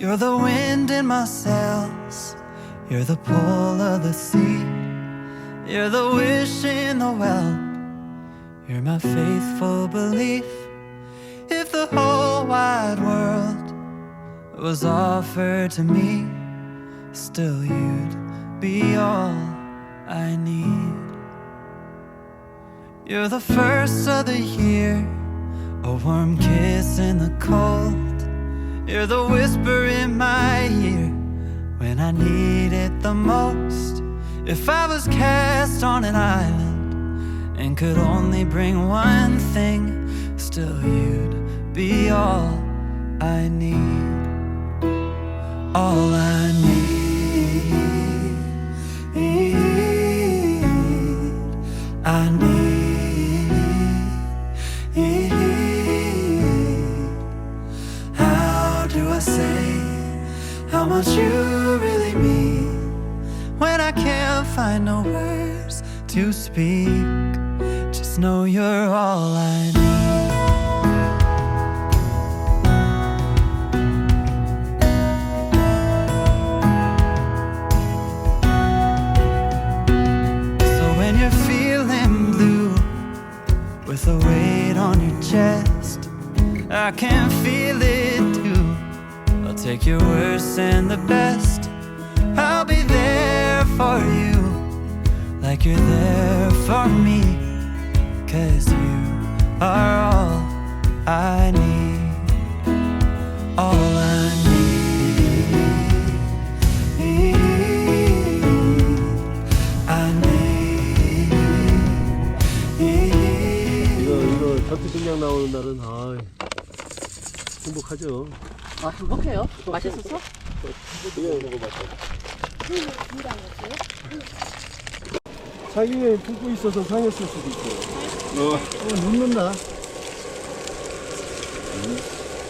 You're the wind in my sails. You're the pull of the sea. You're the wish in the well. You're my faithful belief. If the whole wide world was offered to me, still you'd be all I need. You're the first of the year, a warm kiss in the cold. You're the whisper in my ear when I need it the most. If I was cast on an island and could only bring one thing, still you'd be all I need. All I need. I need. Much you really mean when I can't find no words to speak? Just know you're all I need. So when you're feeling blue with a weight on your chest, I can feel it too. Take your worst and the best. I'll be there for you, like you're there for me. Cause you are all I need. All I need. I need. 이거 이거 전투 식량 나오는 날은 아 행복하죠. 아 행복해요? 맛있었어? 자기에 붓고 있어서 상했을 수도 있고. 어, 어, 눕는다.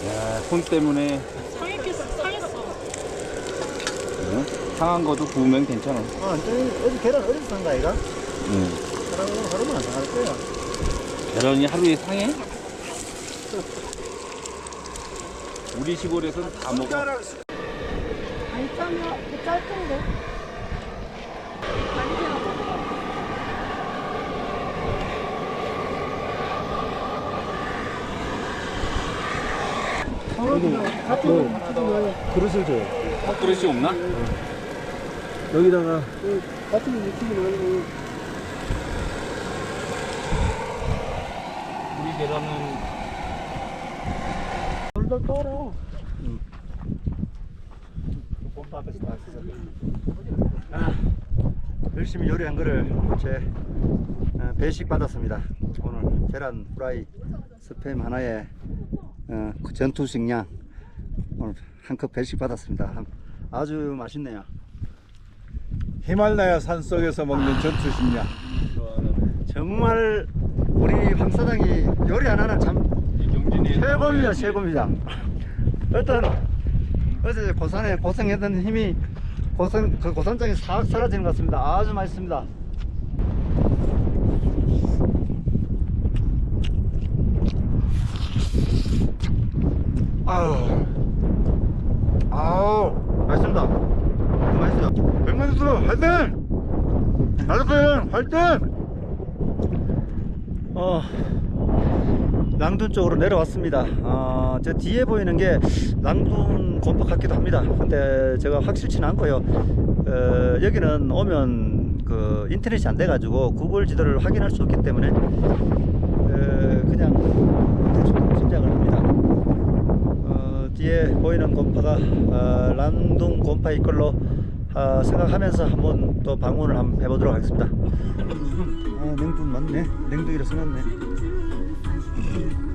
야, 손 때문에 상했겠어 상했어 어? 상한 것도 구우면 괜찮아. 아, 저기 어디 계란 어디서 산가 이가? 응. 하루 하루만 안 상할 거야. 계란이 하루에 상해? 우리 시골에서는 다 먹어. 아니 짜면 짤 텐데 뭐, 그릇을 줘요. 밥그릇이 없나? 여기다가 같은 느낌이 나는 우리 계란은 돌돌 떠라. 아, 열심히 요리한 거를 제 어, 배식 받았습니다. 오늘 계란 프라이 스팸 하나에 어, 그 전투 식량 오늘 한 컵 배식 받았습니다. 아주 맛있네요. 히말라야 산 속에서 먹는 전투 식량. 정말 우리 황 사장이 요리 하나는 참 최고입니다, 최고입니다. 어떤 어제 고산에 고생했던 힘이 고산 그 고산장이 싹 사라지는 것 같습니다. 아주 맛있습니다. 아우, 아우, 맛있습니다. 맛있어요. 백만수 화이팅! 나도편 화이팅! 어. 랑둔 쪽으로 내려왔습니다. 어, 저 뒤에 보이는 게 랑둔 곰파 같기도 합니다. 근데 제가 확실치는 않고요. 어, 여기는 오면 그 인터넷이 안 돼 가지고 구글 지도를 확인할 수 없기 때문에 어, 그냥 대충 짐작을 합니다. 어, 뒤에 보이는 곰파가 어, 랑둔 곰파일 걸로 어, 생각하면서 한번 또 방문을 한번 해보도록 하겠습니다. 아, 냉둔 맞네. 냉둔이라 써놨네. Yeah.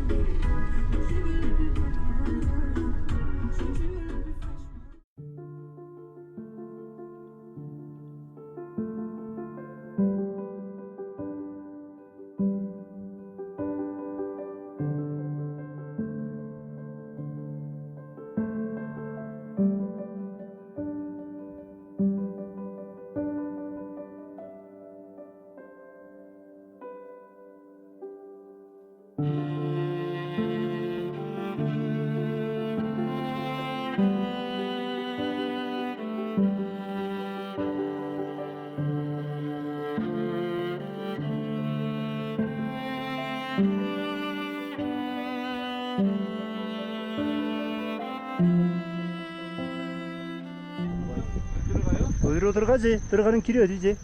어디로 들어가지? 들어가는 길이 어디지?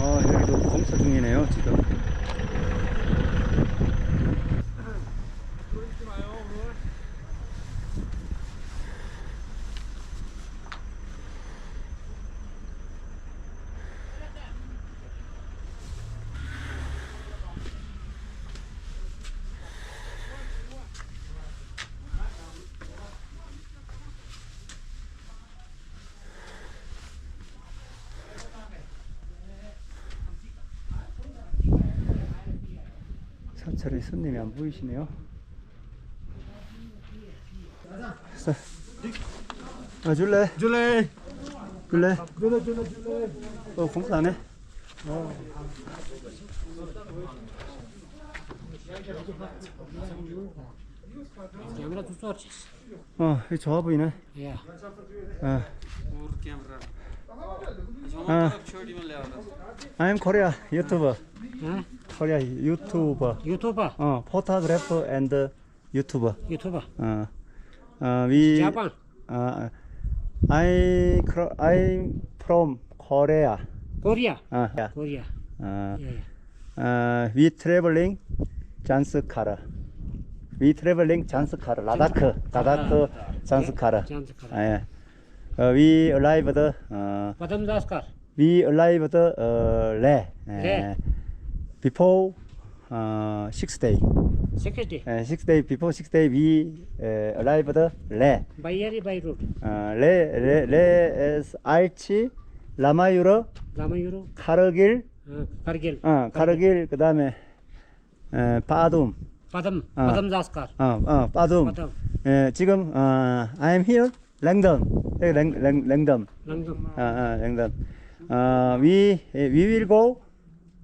어, 여기도 공사 중이네요, 지금. 사찰에 손님이 안 보이시네요. 자, 아, 줄래? 줄래? 줄래? 줄래, 줄래, 줄래. 어, 공사 안 해? Torches. 어, 이 좋아 보이네. Yeah. 어. 아. I'm Korea YouTuber. Huh? Korea YouTuber. YouTuber. 어, photographer and YouTuber. YouTuber. 어, 어, we. Japan. 어, I, cro- I'm from Korea. Korea. 어, 야. Korea. 어, Yeah. yeah. 어, we traveling 잔스카르. We traveling 잔스카르. 라다크. 라다크 잔스카르. Janskar. 아, 예. 어, we arrived. 어, Padam Daskar. we arrived. 어, 레. 예. 레. Before. 어, six day. Secretary. 예, six day before six day we 에, arrived. 레. By air, by road. 어, 레, 레, 레, 알치, 라마유르, Ramayuru. 카르길, Uh, Kargil. 어, 카르길, 그 다음에, 에, 바둠, Padam. 아. Padam Daskar. 어, 어, 바둠. Padam. 예, 지금, 어, I'm here, 랭던. 여기 랭, 랭, 랭던. Langdom. 어, 어, 랭던. 어, we, we will go.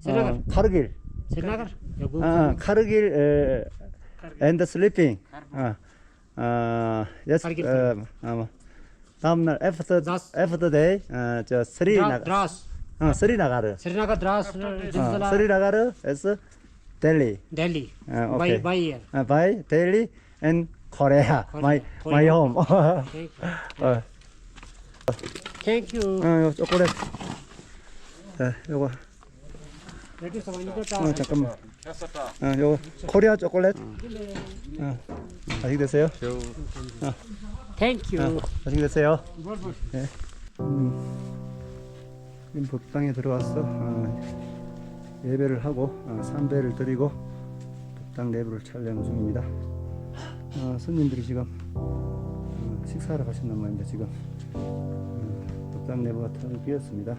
어, 카르길. 어, 어, 카르길, 에, and sleeping. 어, 어, yes, 카르길, 어, 어, 뭐. 다음날, after, after day, 어, 저, 스리, Dra- 나, Dras. 어, 스리나가르. Dras. uh, 어. 스리나가르 에스 델리. Delhi. 어, 오케이. air. 어, 바이 델리 앤. 코리아, 마이. 마이 홈. 어, Thank you. 어. 요 초콜릿. 자, 요거. 어, 잠깐만. 어, 요거 코리아 초콜릿. 어. 맛있게 드세요. Thank 어, you. 맛있게 드세요. 네. 음, 지금 법당에 들어왔어. 어, 예배를 하고 어, 삼배를 드리고 법당 내부를 촬영 중입니다. 어, 손님들이 지금 어, 식사하러 가셨나 모양입니다. 지금 어, 법당 내부가 텅 비었습니다.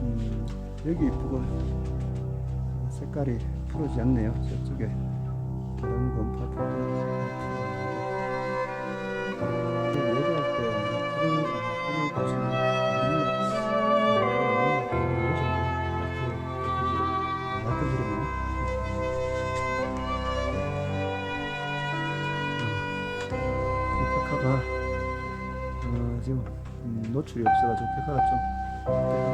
음, 여기 이쁘고 색깔이 푸르지 않네요. 저쪽에 다른 건파도 예배할 때 푸른 푸른 꽃이 백화가 어, 지금 음, 노출이 없어가지고 백화가 좀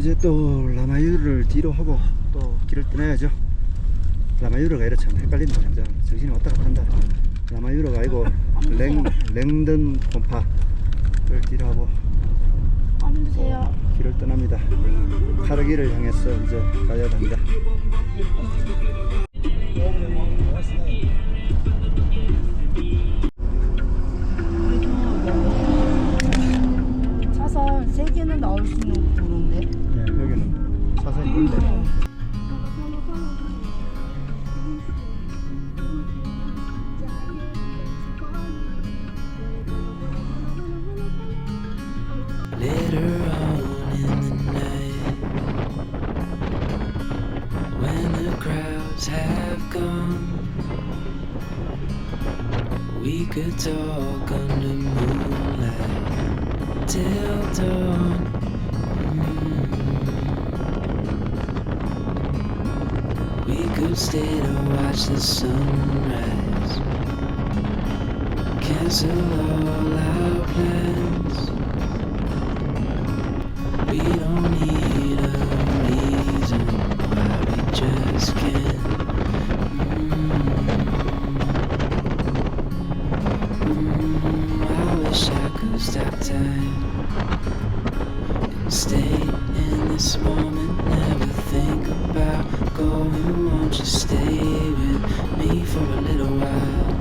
이제 또 라마유를 뒤로 하고 또 길을 떠나야죠. 라마유르가 이래 참 헷갈린다. 이제 정신이 왔다 갔다 한다. 라마유르가 아니고 랭, 랭든 곰파를 뒤로 하고 앉으세요. 길을 떠납니다. 카르기를 향해서 이제 가야 합니다. 차선 세 개는 나올 수 있는 도로 talk under moonlight till dawn. Mm. We could stay to watch the sunrise, cancel all our plans. We don't need Stop time and stay in this moment. Never think about going. Won't you stay with me for a little while?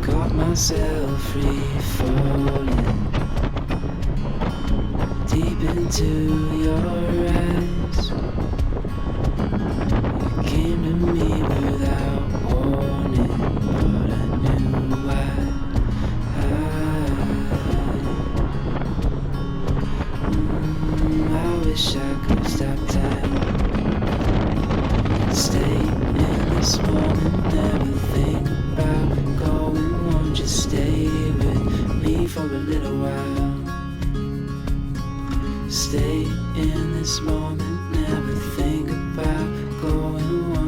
Got myself free falling deep into your eyes.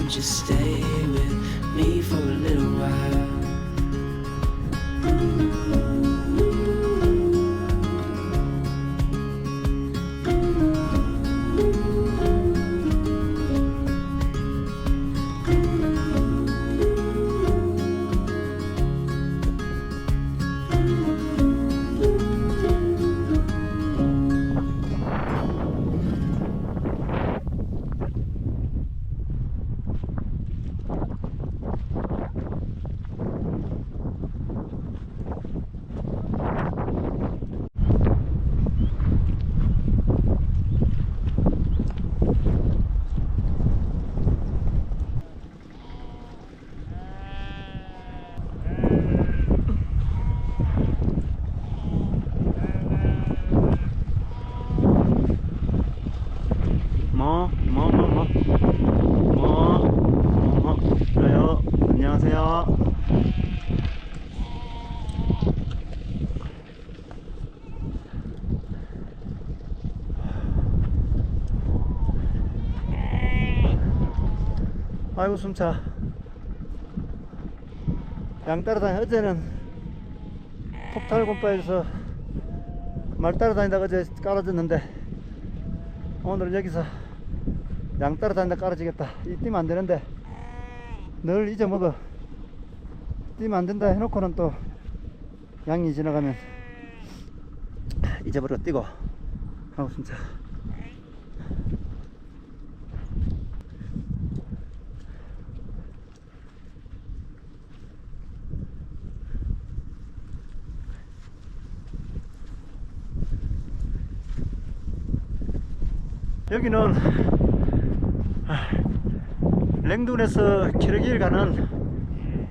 Won't you stay with me for a little 아이고 숨차. 양 따라다니 어제는 폭탈곰바에서 말 따라다니다가 어제 깔아줬는데 오늘은 여기서 양 따라다니다 깔아지겠다. 이 뛰면 안 되는데 늘 잊어먹어. 뛰면 안 된다 해놓고는 또 양이 지나가면 잊어버리고 뛰고 하고 진짜. 여기는 아, 랭둔에서 키르길 가는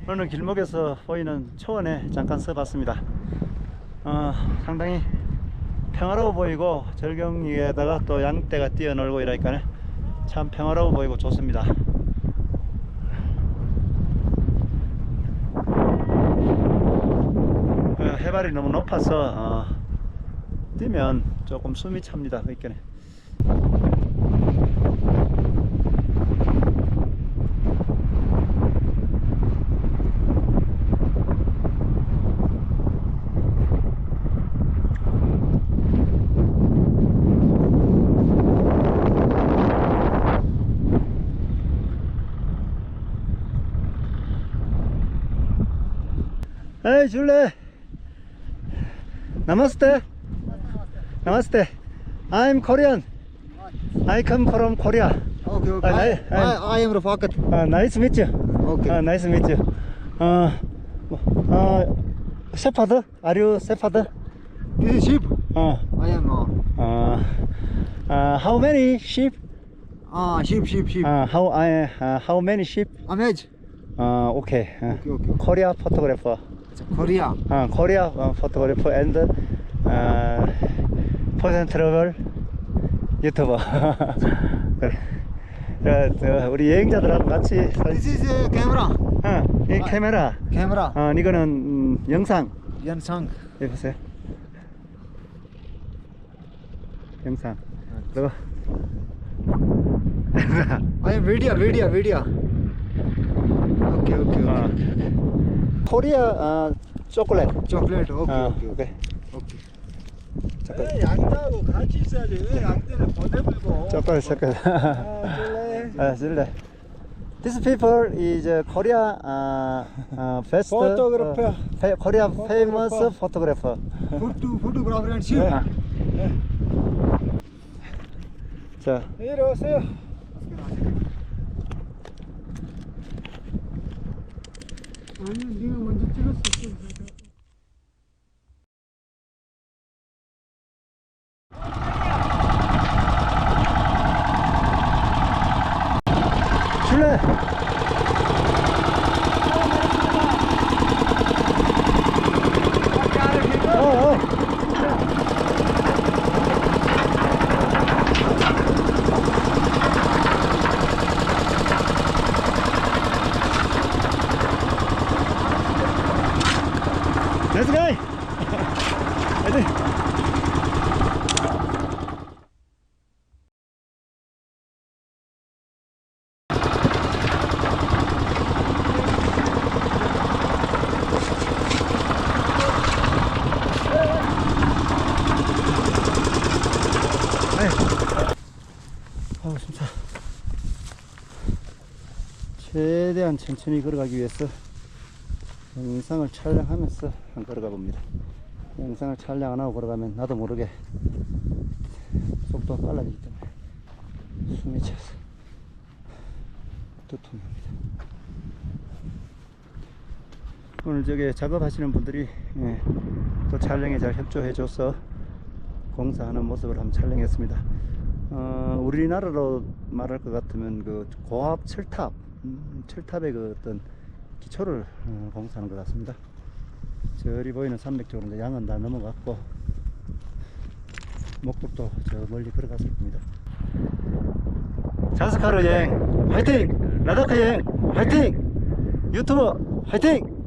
어느 길목에서 보이는 초원에 잠깐 서봤습니다. 어, 상당히 평화로워 보이고 절경에다가 또 양떼가 뛰어놀고 이러니까 참 평화로워 보이고 좋습니다. 어, 해발이 너무 높아서 어, 뛰면 조금 숨이 찹니다. 그러니까 Hey, Julie. Namaste. Namaste. I'm Korean. I come from Korea. Okay, okay. Uh, I, I- I, I am Rafaqat. Uh, nice to meet you. Okay. Uh, nice to meet you. Uh, uh, shepherd? Are you shepherd? This is sheep. Uh, I am. Uh, uh, uh, how many sheep? ah, sheep, sheep, sheep. Uh, how I uh, how many sheep? Amaz. Uh, okay. Uh, Okay, okay. Korea photographer. Korea. 어, 코리아 어, 포토그래퍼 앤드 어, 퍼센 트러블 유튜버 그래. 어, 저, 우리 여행자들하고 같이 This is a camera. 어, 이 카메라 Camera. 어, 이거는 음, 영상 Yansang. 여기 보세요 영상 그리고 I am video, video, video. Okay, okay, 어, okay. 코리아 어, 초콜릿 Chocolate. Okay, 어, okay, okay. 오케이 okay. 왜 양자하고 같이 있어야지. 왜 양떼를 보내버리고. 초콜릿 초콜릿 아, 줄래. These people is uh, Korea uh, uh, best Photographer. uh, fa- Korea famous photographer. Photo, photographer and sheep. 아. 자, 이리 오세요. 아니, 네가 먼저 찍었어. 줄래. 어, 어. Let's go. 화이팅. 아우 진짜 최대한 천천히 걸어가기 위해서 영상을 촬영하면서 한 걸어가 봅니다 영상을 촬영 안 하고 걸어가면 나도 모르게 속도가 빨라지기 때문에 숨이 차서 두통납니다 오늘 저기 작업하시는 분들이 예, 또 촬영에 잘 협조해 줘서 공사하는 모습을 한번 촬영했습니다. 어, 우리나라로 말할 것 같으면 그 고압 철탑, 음, 철탑의 그 어떤 기초를 어, 공사하는 것 같습니다. 저리 보이는 산맥 쪽으로 양은 다 넘어갔고 목적도 저 멀리 걸어갔을 겁니다. 자스카르 여행 화이팅! 라다카 여행 화이팅! 유튜버 화이팅!